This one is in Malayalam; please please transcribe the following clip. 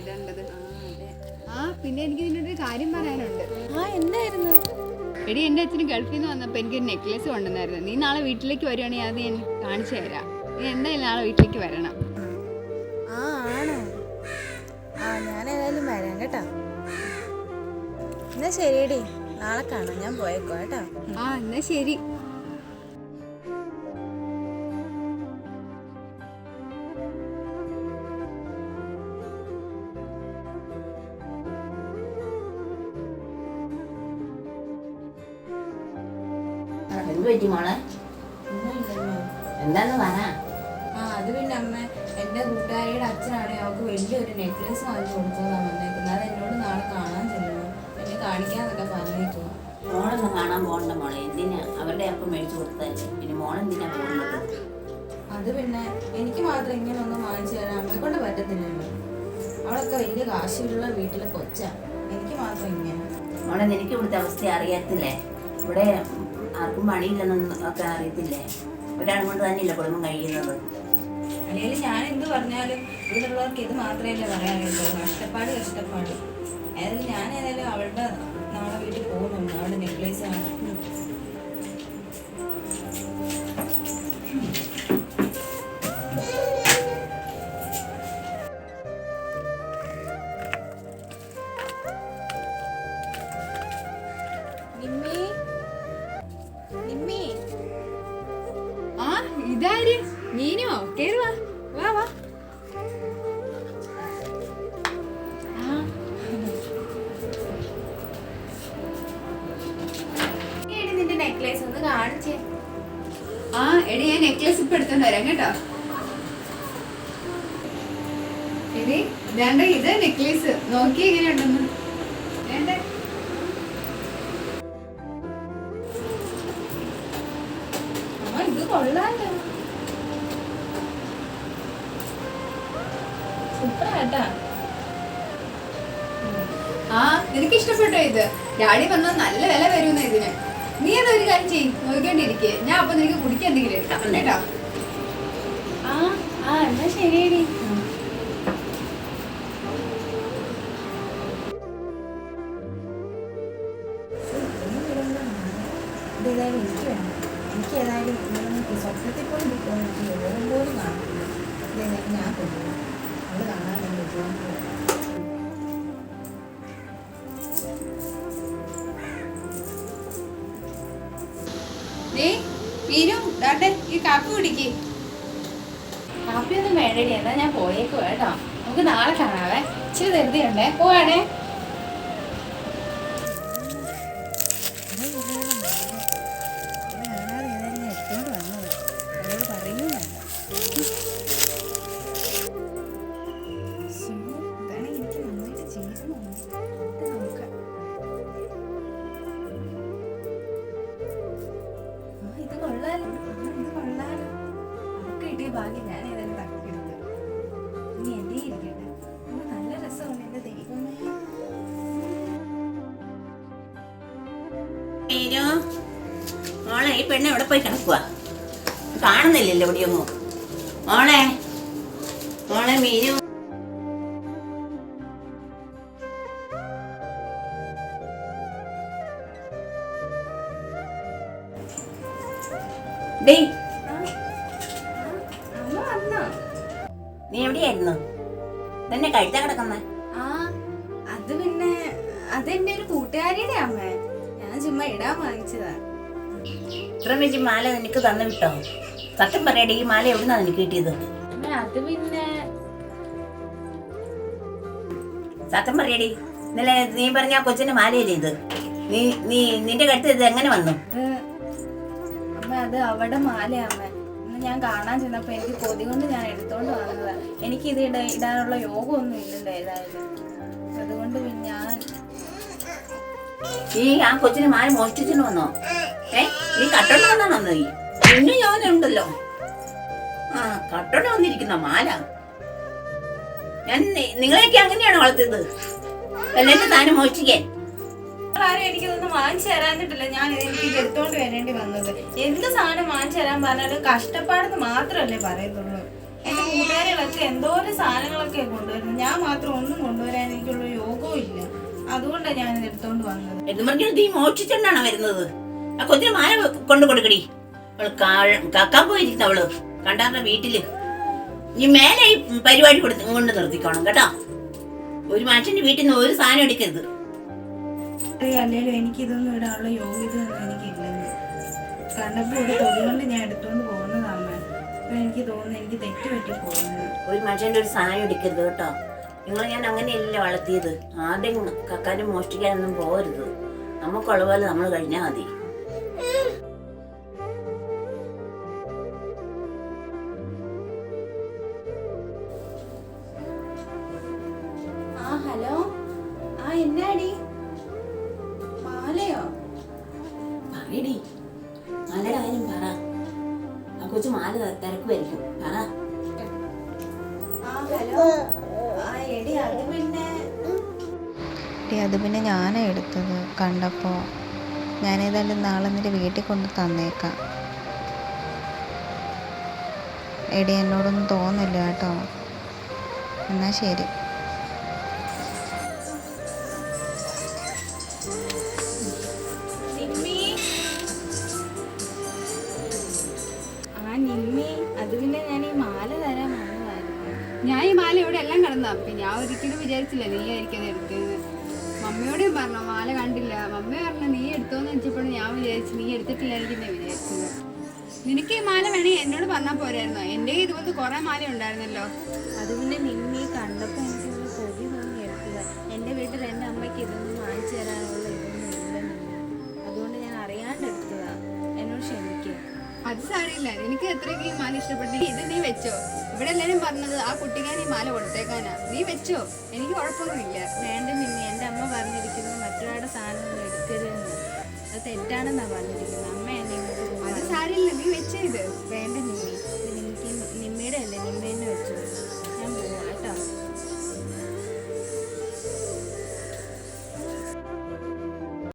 ഇടേണ്ടത് ആ പിന്നെ എനിക്ക് നിന്നോട് ഒരു കാര്യം പറയാനുണ്ട്. ആ എന്തായിരുന്നു? എടി എന്റെ അച്ഛന് ഗൾഫിൽ നിന്ന് വന്നപ്പോൾ എനിക്ക് ഒരു നെക്ലസ് കൊണ്ടുവന്നായിരുന്നു. നീ നാളെ വീട്ടിലേക്ക് വരുവാണെങ്കിൽ അത് ഞാൻ കാണിച്ചു തരാം. നീ എന്തായാലും നാളെ വീട്ടിലേക്ക് വരണം. ആ ആണോ? ആ ഞാൻ ഏതായാലും വരാം കേട്ടോ. എന്നാ ശരിയടി. നാളെ കാണാം. ഞാൻ പോയേക്കോ കേട്ടോ. ആ എന്നാ ശരി. എന്ത് പറ്റി മോളെ? എന്താന്ന് പറ. ആ അത് പിന്നെ അമ്മ എന്റെ കൂട്ടുകാരിയുടെ അച്ഛനാണെങ്കിൽ അവൾക്ക് വലിയൊരു നെക്ലേസ് വാങ്ങിച്ചു കൊടുത്തതാണ് വന്നേക്കുന്നത്. അത് എന്നോട് നാളെ കാണാൻ ചെല്ലണം എന്നെ കാണിക്കാന്നൊക്കെ പറഞ്ഞേക്കുവാ മോളൊന്നും കാണാൻ പോകണ്ട മോളെ. എന്തിനാ? അവരുടെ അപ്പം മേടിച്ചു കൊടുത്തല്ലേ പിന്നെ മോളെന്തിനാ പോകുന്നത്? അത് പിന്നെ എനിക്ക് മാത്രം ഇങ്ങനെ ഒന്നും വാങ്ങിച്ചു തരാൻ അമ്മയെ കൊണ്ട് പറ്റത്തില്ലല്ലോ. അവളൊക്കെ വലിയ കാശുള്ള വീട്ടിലെ കൊച്ചാ. എനിക്ക് മാത്രം ഇങ്ങനെ. മോളെ നിനക്ക് ഇവിടുത്തെ അവസ്ഥ അറിയത്തില്ലേ? ഇവിടെ ആർക്കും പണിയില്ലെന്നും ഒക്കെ അറിയത്തില്ലേ? ഒരാൾ കൊണ്ട് തന്നെയില്ല കുടുംബം കഴിയുന്നത്? അല്ലെങ്കിൽ ഞാൻ എന്ത് പറഞ്ഞാലും ഇവിടെയുള്ളവർക്ക് ഇത് മാത്രമേ പറയാനുള്ളൂ. കഷ്ടപ്പാട് കഷ്ടപ്പാട്. അതായത് ഞാൻ ഏതായാലും അവളുടെ ഇതാര് മീനോ കേറി വാ. വാ വാ. നിന്റെ നെക്ലേസ് ഒന്ന് കാണിച്ചേ. ആ എടി ഞാൻ നെക്ലസ് ഇപ്പൊ എടുത്തോണ്ട് വരാം കേട്ടോ. എടി വേണ്ട ഇത് നെക്ലേസ് നോക്കി എങ്ങനെയുണ്ടെന്ന്. വേണ്ട? അമ്മ ഇത് കൊള്ളാലോ. ആ നിനക്ക് ഇഷ്ടപ്പെട്ടോ ഇത്? ഡാഡി വന്നാൽ നല്ല വില വരുന്ന ഇതിന്. നീ അതൊരു കാര്യം ചെയ്യും? നോക്കിക്കൊണ്ടിരിക്കേ. ഞാൻ അപ്പൊ നിനക്ക് കുടിക്കാൻ എന്തെങ്കിലും എടുക്കാം. കേട്ടോ? ആ ആ എന്നാ ശരിയടി. ഇതേതായാലും എനിക്ക് വേണം എനിക്ക് ഏതായാലും സ്വപ്നത്തിൽ പോലും പോലും കാണില്ല ഇതേതായാലും ഞാൻ കൊണ്ടുപോകും ഈ കാപ്പി കുടിക്ക്. കാപ്പിയൊന്നും വേണ്ടടി എന്നാ ഞാൻ പോയേക്കോ കേട്ടോ. നമുക്ക് നാളെ കാണാവേ. ഇച്ചിരി ധൃതിയുണ്ടേ. പോവാണേ. ഭാഗ്യം ഞാൻ ഏതായാലും തട്ടിയെടുത്തു ഇനി എന്റെ ഇരിക്കട്ടെ. നല്ല രസമാണ് എന്റെ ദൈവമേ. മോളെ ഈ പെണ്ണ് എവിടെ പോയി കിടക്കുക കാണുന്നില്ലല്ലോ എവിടെയൊന്നും മോളെ മോളെ മീനു. ഡേയ് നീ എവിടെയായിരുന്നു? തന്നെ കഴിച്ചാ കിടക്കുന്ന. ആ അത് പിന്നെ അതെന്റെ ഒരു കൂട്ടുകാരിയുടെ അമ്മ ഞാൻ ചുമ്മാ ഇടാൻ വാങ്ങിച്ചതാ. ഇത്ര വെച്ച് മാല നിനക്ക് തന്നു വിട്ടോ? സത്യം പറയട്ടെ ഈ മാല എവിടുന്നാ നിനക്ക് കിട്ടിയത്? അമ്മ അത് പിന്നെ സത്യം പറയടി ഇന്നലെ നീ പറഞ്ഞ ആ കൊച്ചിന്റെ മാലയല്ലേ ഇത്? നീ നീ നിന്റെ കഴുത്ത് ഇത് എങ്ങനെ വന്നു? അത് അമ്മ അത് അവിടെ മാലയാ അമ്മ. ഇന്ന് ഞാൻ കാണാൻ ചെന്നപ്പോ എനിക്ക് കൊതി കൊണ്ട് ഞാൻ എടുത്തോണ്ട് വന്നതാണ് എനിക്ക് ഇത് ഇട ഇടാനുള്ള യോഗമൊന്നും ഇല്ലല്ലോ അതുകൊണ്ട് പിന്നെ ഞാൻ ഈ ആ കൊച്ചിന് മാറി മോഷ്ടിച്ചിട്ട് വന്നോ? ഏ? നീ കട്ടോണ്ട് വന്നാണോ നീ പിന്നെ ഞാനുണ്ടല്ലോ ആ കട്ടോണ്ട് വന്നിരിക്കുന്ന മാല. ഞാൻ നിങ്ങളെയൊക്കെ അങ്ങനെയാണോ വളർത്തിയത്? എന്നിട്ട് താനും മോഷ്ടിക്കാൻ. ആരും എനിക്കിതൊന്നും വാങ്ങിച്ചു തരാഞ്ഞിട്ടില്ല ഞാൻ എനിക്ക് ഇത് എടുത്തോണ്ട് വരേണ്ടി വന്നത്. എന്ത് സാധനം വാങ്ങിച്ചു തരാൻ പറഞ്ഞാലും കഷ്ടപ്പാടെന്ന് മാത്രമല്ലേ പറയത്തുള്ളൂ. എന്റെ കൂട്ടുകാരികളൊക്കെ എന്തോരം സാധനങ്ങളൊക്കെ കൊണ്ടുവരുന്നത് ഞാൻ മാത്രം ഒന്നും കൊണ്ടുവരാൻ എനിക്കുള്ള യോഗവും ഇല്ല. അതുകൊണ്ടാണ് ഞാൻ ഇത് എടുത്തോണ്ട് വന്നത്. എന്ന് പറഞ്ഞാൽ നീ മോഷിച്ചോണ്ടാണോ വരുന്നത്. ആ കൊച്ചിന് മാല കൊണ്ടു കൊടുക്കടി. അവൾ കാക്കാൻ പോയിരിക്കുന്ന അവൾ. കണ്ടാറിന്റെ വീട്ടിൽ. നീ മേലെ ഈ പരിപാടി കൊടുത്ത് കൊണ്ട് നിർത്തിക്കോണം കേട്ടോ. ഒരു മനുഷ്യന്റെ വീട്ടിൽ നിന്ന് ഒരു സാധനം എടുക്കരുത്. അല്ലെങ്കിലും എനിക്ക് ഇതൊന്നും ഇടാനുള്ള യോഗ്യത ഒന്നും എനിക്കില്ലെന്ന് കണ്ടപ്പോൾ ഒരു തൊഴിലുകൊണ്ട് ഞാൻ എടുത്തുകൊണ്ട് പോകുന്നതാണ്. അപ്പം എനിക്ക് തോന്നുന്നു എനിക്ക് തെറ്റ് പറ്റി പോകുന്നു ഒരു മനുഷ്യന്റെ ഒരു സഹായം എടുക്കരുത് കേട്ടോ. നിങ്ങൾ ഞാൻ അങ്ങനെയല്ല വളർത്തിയത്? ആദ്യം കക്കാരും മോഷ്ടിക്കാനൊന്നും പോകരുത്. നമുക്കുള്ള പോലെ നമ്മൾ കഴിഞ്ഞാൽ മതി. കൊച്ചു മാല തിരക്കുമായിരിക്കും പറ ആ ഹലോ ആ എടി അത് പിന്നെ ഞാനാണ് എടുത്തത്. കണ്ടപ്പോൾ ഞാനേതായാലും നാളെ നിന്റെ വീട്ടിൽ കൊണ്ട് തന്നേക്കാം. എടി എന്നോടൊന്നും തോന്നില്ല കേട്ടോ. എന്നാ ശരി. നിമ്മി അത് പിന്നെ ഞാൻ ഈ മാല തരാൻ വന്നതായിരുന്നു. ഞാൻ ഈ മാല ഇവിടെ എല്ലാം കിടന്നാ അപ്പൊ ഞാൻ ഒരിക്കലും വിചാരിച്ചില്ല നീ ആയിരിക്കും അത് എടുത്തത്. മമ്മിയോടും പറഞ്ഞു മാല കണ്ടില്ല. മമ്മി പറഞ്ഞു നീ എടുത്തോന്ന് വെച്ചപ്പോഴും ഞാൻ വിചാരിച്ചു നീ എടുത്തിട്ടില്ലായിരിക്കും വിചാരിച്ചത്. നിനക്ക് ഈ മാല വേണേ എന്നോട് പറഞ്ഞാൽ പോരായിരുന്നോ? എന്റെ ഇതുപോലത്തെ കുറെ മാല ഉണ്ടായിരുന്നല്ലോ അത് പിന്നെ നിമ്മി കണ്ടപ്പോൾ അത് സാരമില്ല എനിക്ക് എത്രയൊക്കെ ഈ മാല ഇഷ്ടപ്പെട്ടു. ഇത് നീ വെച്ചോ. ഇവിടെ എല്ലാരും പറഞ്ഞത് ആ കുട്ടിക്കാൻ ഈ മാല കൊടുത്തേക്കാനാ. നീ വെച്ചോ. എനിക്ക് കുഴപ്പമൊന്നുമില്ല. വേണ്ട നിന്നെ എന്റെ അമ്മ പറഞ്ഞിരിക്കുന്നത് മറ്റൊരാളുടെ സാധനം എടുക്കരുതെന്ന്. അത് തെറ്റാണെന്നാ പറഞ്ഞിരിക്കുന്നത്. അമ്മ എന്നെ അത് സാരമില്ല. നീ വെച്ചേ ഇത്. വേണ്ട നിന്നെ നിമ്മി നിമ്മിയുടെ അല്ലേ? നിമ്മി തന്നെ വെച്ചോ ഞാൻ പോവാം കേട്ടോ.